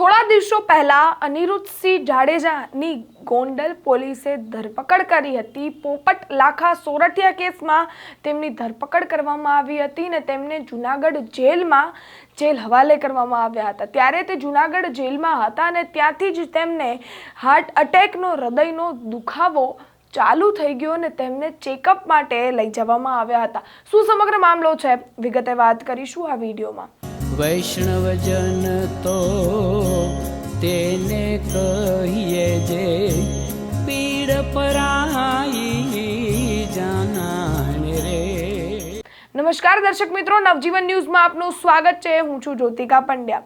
થોડા દિવસો પહેલા અનિરુદ્ધસિંહ જાડેજાની ગોંડલ પોલીસે ધરપકડ કરી હતી. પોપટ લાખા સોરઠિયા કેસમાં તેમની ધરપકડ કરવામાં આવી હતી ને તેમને જુનાગઢ જેલમાં જેલ હવાલે કરવામાં આવ્યા હતા. ત્યારે તે જુનાગઢ જેલમાં હતા અને ત્યાંથી જ તેમને હાર્ટ અટેકનો હૃદયનો દુખાવો ચાલુ થઈ ગયો અને તેમને ચેકઅપ માટે લઈ જવામાં આવ્યા હતા. શું સમગ્ર મામલો છે? વિગતે વાત કરીશું આ વિડીયોમાં. વૈષ્ણવજન તો તેને કહીએ જે પીડ પરાઈ જાનાને રે. નમસ્કાર દર્શક મિત્રો, નવજીવન ન્યૂઝમાં આપનું સ્વાગત છે. હું છું જ્યોતિકા પંડ્યા.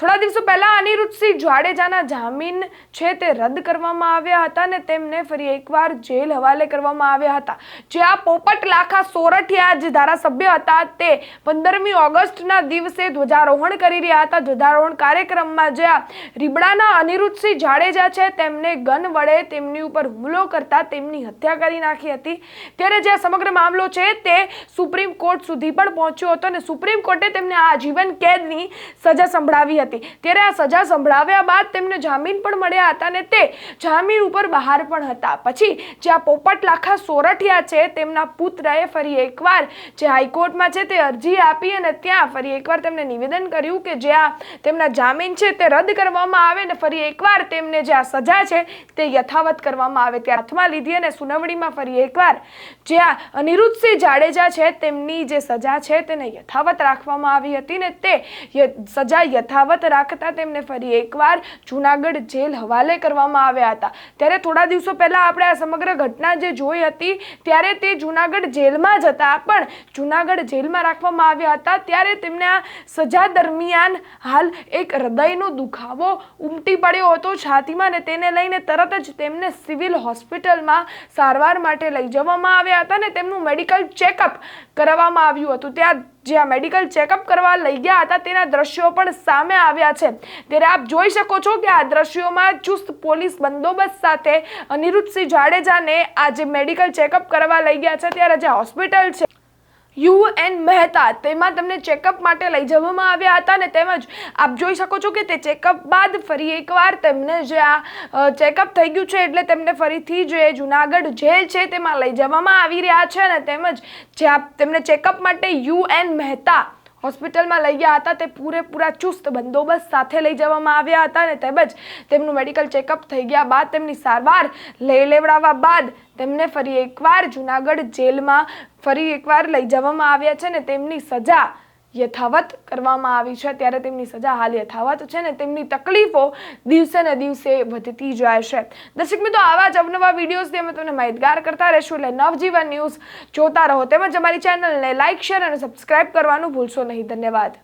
થોડા દિવસો પહેલા અનિરુદ્ધસિંહ જાડેજાના જામીન છે તે રદ કરવામાં આવ્યા હતા અને તેમને ફરી એકવાર જેલ હવાલે કરવામાં આવ્યા હતા. જે આ પોપટ લાખા સોરઠિયા જે ધારાસભ્ય હતા તે પંદરમી ઓગસ્ટના દિવસે ધ્વજારોહણ કરી રહ્યા હતા. ધ્વજારોહણ કાર્યક્રમમાં જે આ રીબડાના અનિરુદ્ધસિંહ જાડેજા છે તેમને ગન વડે તેમની ઉપર હુમલો કરતા તેમની હત્યા કરી નાખી હતી. ત્યારે જે આ સમગ્ર મામલો છે તે સુપ્રીમ કોર્ટ સુધી પણ પહોંચ્યો હતો અને સુપ્રીમ કોર્ટે તેમને આજીવન કેદની સજા સંભળાવી હતી. ત્યારે આ સજા સંભળાવ્યા બાદ તેમને જામીન પણ મળ્યા હતા અને તે જામીન ઉપર બહાર પણ હતા. પછી જે આ પોપટ લાખા સોરઠિયા છે, તેમના પુત્રએ ફરી એકવાર જે હાઈકોર્ટમાં છે તે અરજી આપી અને ત્યાં ફરી એકવાર તેમને નિવેદન કર્યું કે જે આ તેમના જામીન છે તે રદ કરવામાં આવે અને ફરી એકવાર તેમને જે આ સજા છે તે યથાવત કરવામાં આવે. ત્યાં હાથમાં લીધી અને સુનાવણીમાં ફરી એકવાર જે આ અનિરુદ્ધસિંહ જાડેજા છે તેમની જે સજા છે તેને યથાવત રાખવામાં આવી હતી ને તે સજા યથાવત રાખતા તેમને ફરી એકવાર જુનાગઢ જેલ હવાલે કરવામાં આવ્યા હતા. ત્યારે થોડા દિવસો પહેલાં આપણે આ સમગ્ર ઘટના જે જોઈ હતી, ત્યારે તે જુનાગઢ જેલમાં જ હતા. પણ જુનાગઢ જેલમાં રાખવામાં આવ્યા હતા, ત્યારે તેમને આ સજા દરમિયાન હાલ એક હૃદયનો દુખાવો ઉમટી પડ્યો હતો. છાતીમાં ને તેને લઈને તરત જ તેમને સિવિલ હોસ્પિટલમાં સારવાર માટે લઈ જવામાં આવ્યા હતા ને તેમનું મેડિકલ ચેકઅપ કરાવવામાં આવ્યું હતું. ત્યાં જે આ મેડિકલ ચેકઅપ કરવા લઈ ગયા હતા, તેના દ્રશ્યો પણ સામે આવ્યા છે. ત્યારે આપ જોઈ શકો છો કે આ દ્રશ્યોમાં ચુસ્ત પોલીસ બંદોબસ્ત સાથે અનિરુદ્ધસિંહ જાડેજાને આ જે મેડિકલ ચેકઅપ કરવા લઈ ગયા છે, ત્યારે જે હોસ્પિટલ છે યુ એન મહેતા, તેમાં તેમને ચેકઅપ માટે લઈ જવામાં આવ્યા હતા ને તેમજ આપ જોઈ શકો છો કે તે ચેકઅપ બાદ ફરી એકવાર તેમને જે આ ચેકઅપ થઈ ગયું છે એટલે તેમને ફરીથી જે જુનાગઢ જેલ છે તેમાં લઈ જવામાં આવી રહ્યા છે અને તેમજ જે આપ, તેમને ચેકઅપ માટે યુ એન મહેતા હોસ્પિટલમાં લઈ ગયા હતા. તે પૂરેપૂરા ચુસ્ત બંદોબસ્ત સાથે લઈ જવામાં આવ્યા હતા અને તેમજ તેમનું મેડિકલ ચેકઅપ થઈ ગયા બાદ તેમની સારવાર લઈ લેવડાવવા બાદ તેમને ફરી એકવાર જુનાગઢ જેલમાં ફરી એકવાર લઈ જવામાં આવ્યા છે ને તેમની સજા યથાવત કરવામાં આવી છે, ત્યારે તેમની સજા હાલ યથાવત છે ને તેમની તકલીફો દિવસે ને દિવસે વધતી જાય છે. દર્શક મિત્રો, આવા જ અવનવા વિડીયોઝથી અમે તમને માહિતગાર કરતા રહીશું. એટલે નવજીવન ન્યૂઝ જોતા રહો. તેમજ અમારી ચેનલને લાઇક શેર અને સબસ્ક્રાઇબ કરવાનું ભૂલશો નહીં. ધન્યવાદ.